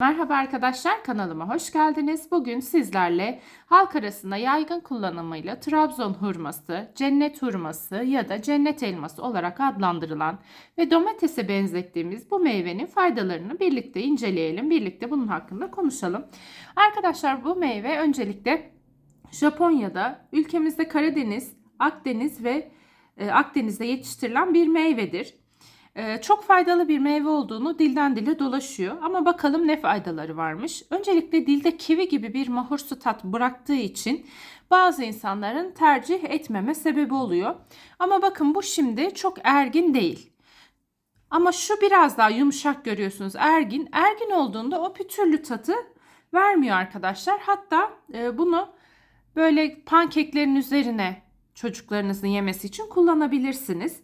Merhaba arkadaşlar kanalıma hoş geldiniz. Bugün sizlerle halk arasında yaygın kullanımıyla Trabzon hurması, cennet hurması ya da cennet elması olarak adlandırılan ve domatese benzettiğimiz bu meyvenin faydalarını birlikte inceleyelim. Birlikte bunun hakkında konuşalım. Arkadaşlar bu meyve öncelikle Japonya'da, ülkemizde Karadeniz, Akdeniz ve e, Akdeniz'de yetiştirilen bir meyvedir. Ee, çok faydalı bir meyve olduğunu dilden dile dolaşıyor. Ama bakalım ne faydaları varmış. Öncelikle dilde kivi gibi bir mahursu tat bıraktığı için bazı insanların tercih etmeme sebebi oluyor. Ama bakın bu şimdi çok ergin değil. Ama şu biraz daha yumuşak görüyorsunuz ergin. Ergin olduğunda o pütürlü tadı vermiyor arkadaşlar. Hatta e, bunu böyle pankeklerin üzerine çocuklarınızın yemesi için kullanabilirsiniz.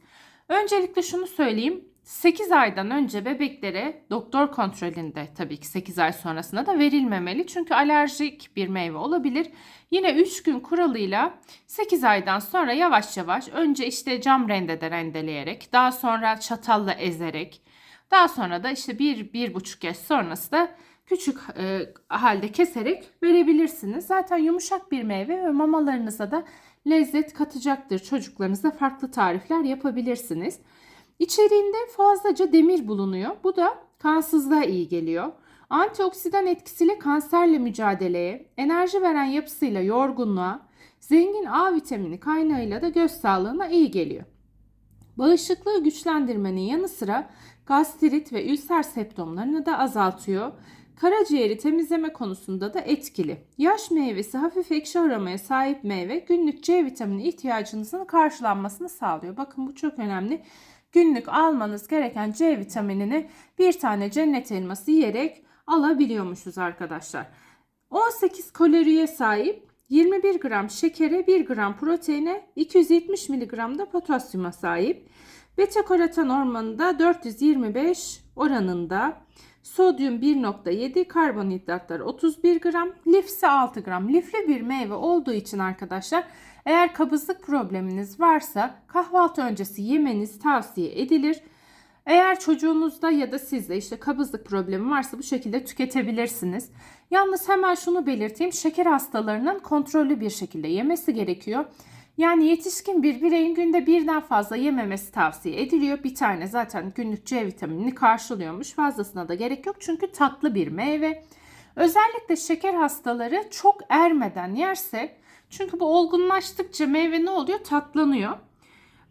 Öncelikle şunu söyleyeyim. 8 aydan önce bebeklere doktor kontrolünde tabii ki 8 ay sonrasında da verilmemeli. Çünkü alerjik bir meyve olabilir. Yine 3 gün kuralıyla 8 aydan sonra yavaş yavaş önce işte cam rendede rendeleyerek, daha sonra çatalla ezerek, daha sonra da işte 1-1,5 yaş sonrası da küçük e, halde keserek verebilirsiniz. Zaten yumuşak bir meyve ve mamalarınıza da lezzet katacaktır. Çocuklarınıza farklı tarifler yapabilirsiniz. İçeriğinde fazlaca demir bulunuyor. Bu da kansızlığa iyi geliyor. Antioksidan etkisiyle kanserle mücadeleye, enerji veren yapısıyla yorgunluğa, zengin A vitamini kaynağıyla da göz sağlığına iyi geliyor. Bağışıklığı güçlendirmenin yanı sıra gastrit ve ülser septomlarını da azaltıyor. Karaciğeri temizleme konusunda da etkili. Yaş meyvesi hafif ekşi aromaya sahip meyve günlük C vitamini ihtiyacınızın karşılanmasını sağlıyor. Bakın bu çok önemli. Günlük almanız gereken C vitaminini bir tane cennet elması yiyerek alabiliyormuşuz arkadaşlar. 18 kaloriye sahip 21 gram şekere 1 gram proteine 270 mg da potasyuma sahip. Beta karoten ormanında 425 oranında sodyum 1.7 karbonhidratlar 31 gram lifsi 6 gram lifli bir meyve olduğu için arkadaşlar eğer kabızlık probleminiz varsa kahvaltı öncesi yemeniz tavsiye edilir. Eğer çocuğunuzda ya da sizde işte kabızlık problemi varsa bu şekilde tüketebilirsiniz. Yalnız hemen şunu belirteyim. Şeker hastalarının kontrollü bir şekilde yemesi gerekiyor. Yani yetişkin bir bireyin günde birden fazla yememesi tavsiye ediliyor. Bir tane zaten günlük C vitaminini karşılıyormuş. Fazlasına da gerek yok çünkü tatlı bir meyve. Özellikle şeker hastaları çok ermeden yerse çünkü bu olgunlaştıkça meyve ne oluyor? Tatlanıyor.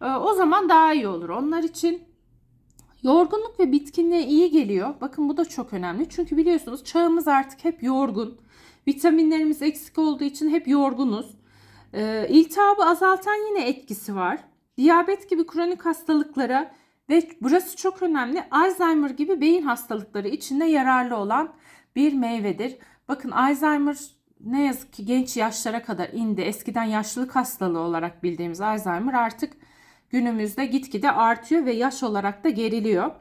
Ee, o zaman daha iyi olur onlar için. Yorgunluk ve bitkinliğe iyi geliyor. Bakın bu da çok önemli. Çünkü biliyorsunuz çağımız artık hep yorgun. Vitaminlerimiz eksik olduğu için hep yorgunuz. Ee, iltihabı azaltan yine etkisi var. Diyabet gibi kronik hastalıklara ve burası çok önemli Alzheimer gibi beyin hastalıkları içinde yararlı olan bir meyvedir. Bakın Alzheimer ne yazık ki genç yaşlara kadar indi. Eskiden yaşlılık hastalığı olarak bildiğimiz Alzheimer artık günümüzde gitgide artıyor ve yaş olarak da geriliyor.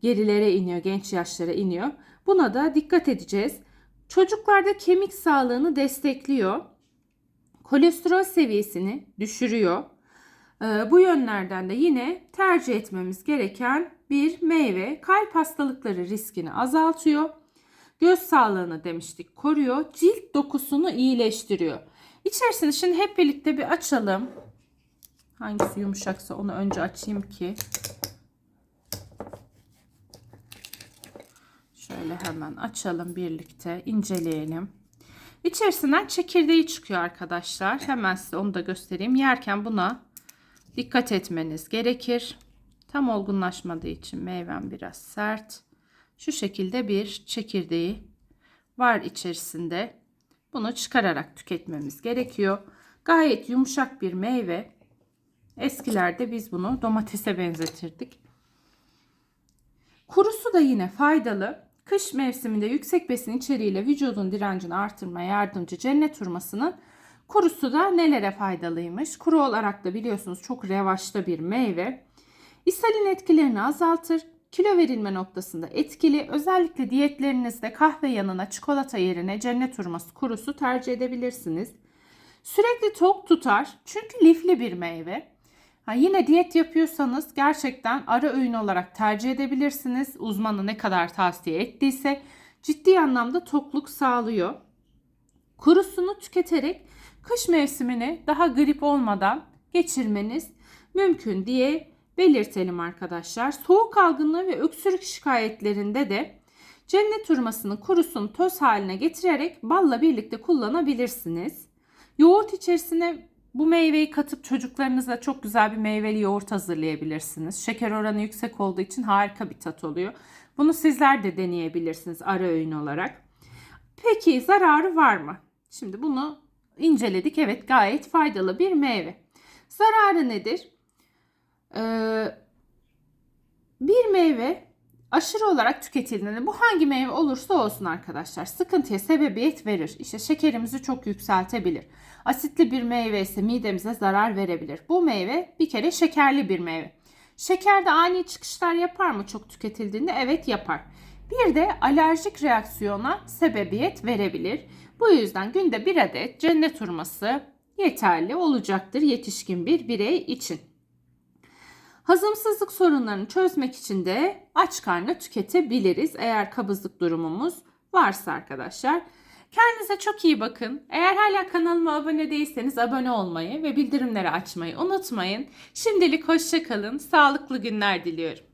Gerilere iniyor, genç yaşlara iniyor. Buna da dikkat edeceğiz. Çocuklarda kemik sağlığını destekliyor. Kolesterol seviyesini düşürüyor. Ee, bu yönlerden de yine tercih etmemiz gereken bir meyve. Kalp hastalıkları riskini azaltıyor. Göz sağlığını demiştik koruyor. Cilt dokusunu iyileştiriyor. İçerisini şimdi hep birlikte bir açalım. Hangisi yumuşaksa onu önce açayım ki. Şöyle hemen açalım birlikte inceleyelim. İçerisinden çekirdeği çıkıyor arkadaşlar. Hemen size onu da göstereyim. Yerken buna dikkat etmeniz gerekir. Tam olgunlaşmadığı için meyvem biraz sert. Şu şekilde bir çekirdeği var içerisinde. Bunu çıkararak tüketmemiz gerekiyor. Gayet yumuşak bir meyve. Eskilerde biz bunu domatese benzetirdik. Kurusu da yine faydalı. Kış mevsiminde yüksek besin içeriğiyle vücudun direncini artırmaya yardımcı cennet hurmasının kurusu da nelere faydalıymış? Kuru olarak da biliyorsunuz çok revaçta bir meyve. İshalin etkilerini azaltır. Kilo verilme noktasında etkili. Özellikle diyetlerinizde kahve yanına çikolata yerine cennet hurması kurusu tercih edebilirsiniz. Sürekli tok tutar. Çünkü lifli bir meyve. Ha, yine diyet yapıyorsanız gerçekten ara öğün olarak tercih edebilirsiniz. Uzmanı ne kadar tavsiye ettiyse. ciddi anlamda tokluk sağlıyor. Kurusunu tüketerek kış mevsimini daha grip olmadan geçirmeniz mümkün diye belirtelim arkadaşlar. Soğuk algınlığı ve öksürük şikayetlerinde de cennet hurmasının kurusunu toz haline getirerek balla birlikte kullanabilirsiniz. Yoğurt içerisine bu meyveyi katıp çocuklarınıza çok güzel bir meyveli yoğurt hazırlayabilirsiniz. Şeker oranı yüksek olduğu için harika bir tat oluyor. Bunu sizler de deneyebilirsiniz ara öğün olarak. Peki zararı var mı? Şimdi bunu inceledik. Evet gayet faydalı bir meyve. Zararı nedir? Ee, bir meyve aşırı olarak tüketildiğinde bu hangi meyve olursa olsun arkadaşlar sıkıntıya sebebiyet verir. İşte şekerimizi çok yükseltebilir. Asitli bir meyve ise midemize zarar verebilir. Bu meyve bir kere şekerli bir meyve. Şekerde ani çıkışlar yapar mı çok tüketildiğinde? Evet yapar. Bir de alerjik reaksiyona sebebiyet verebilir. Bu yüzden günde bir adet cennet hurması yeterli olacaktır yetişkin bir birey için. Hazımsızlık sorunlarını çözmek için de aç karnına tüketebiliriz eğer kabızlık durumumuz varsa arkadaşlar. Kendinize çok iyi bakın. Eğer hala kanalıma abone değilseniz abone olmayı ve bildirimleri açmayı unutmayın. Şimdilik hoşça kalın. Sağlıklı günler diliyorum.